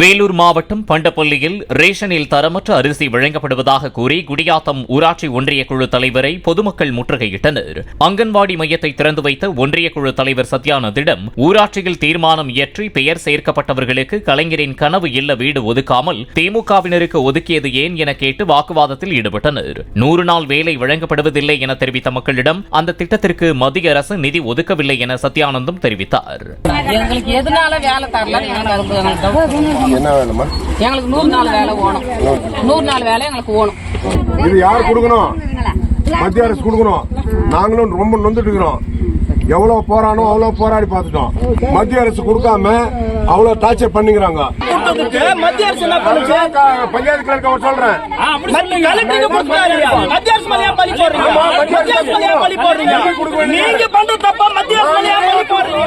வேலூர் மாவட்டம் பண்டப்பள்ளியில் ரேஷனில் தரமற்ற அரிசி வழங்கப்படுவதாக கூறி குடியாத்தம் ஊராட்சி ஒன்றிய குழு தலைவரை பொதுமக்கள் முற்றுகையிட்டனர். அங்கன்வாடி மையத்தை திறந்து வைத்த ஒன்றிய குழு தலைவர் சத்யானந்திடம் ஊராட்சியில் தீர்மானம் இயற்றி பெயர் சேர்க்கப்பட்டவர்களுக்கு கலைஞரின் கனவு இல்ல வீடு ஒதுக்காமல் திமுகவினருக்கு ஒதுக்கியது ஏன் என கேட்டு வாக்குவாதத்தில் ஈடுபட்டனர். நூறு நாள் வேலை வழங்கப்படுவதில்லை என தெரிவித்த மக்களிடம் அந்த திட்டத்திற்கு மத்திய அரசு நிதி ஒதுக்கவில்லை என சத்யானந்தம் தெரிவித்தார். எங்களுக்கு என்ன வேணுமா? எங்களுக்கு நூறு நாள் வேலை ஓணும். நூறு நாள் வேலை எங்களுக்கு ஓணும். இது யார் கொடுக்கணும்? மத்திய அரசு கொடுக்கணும். நாங்களும் ரொம்ப நொந்துட்டு இருக்கிறோம் எவ்வளவு போரானோ அவ்வளவு போராடி பார்த்துட்டோம். மத்திய அரசு கொடுக்காம அவ்வளவு டார்ச்சர் பண்ணிக்கிறாங்க. மத்திய அரசு என்ன பண்ணுச்சு? பஞ்சாயத்து கிளர்க்க அவர் சொல்றேன். மத்திய அரசு மேலே ஏன் பழி போடுறீங்க? ஆமா, மத்திய அரசு மேலே ஏன் பழி போடுறீங்க? எப்படி கொடுக்க வேண்டியது? நீங்க பண்ற தப்பா மத்திய அரசு மேலே ஏன் பழி போடுறீங்க?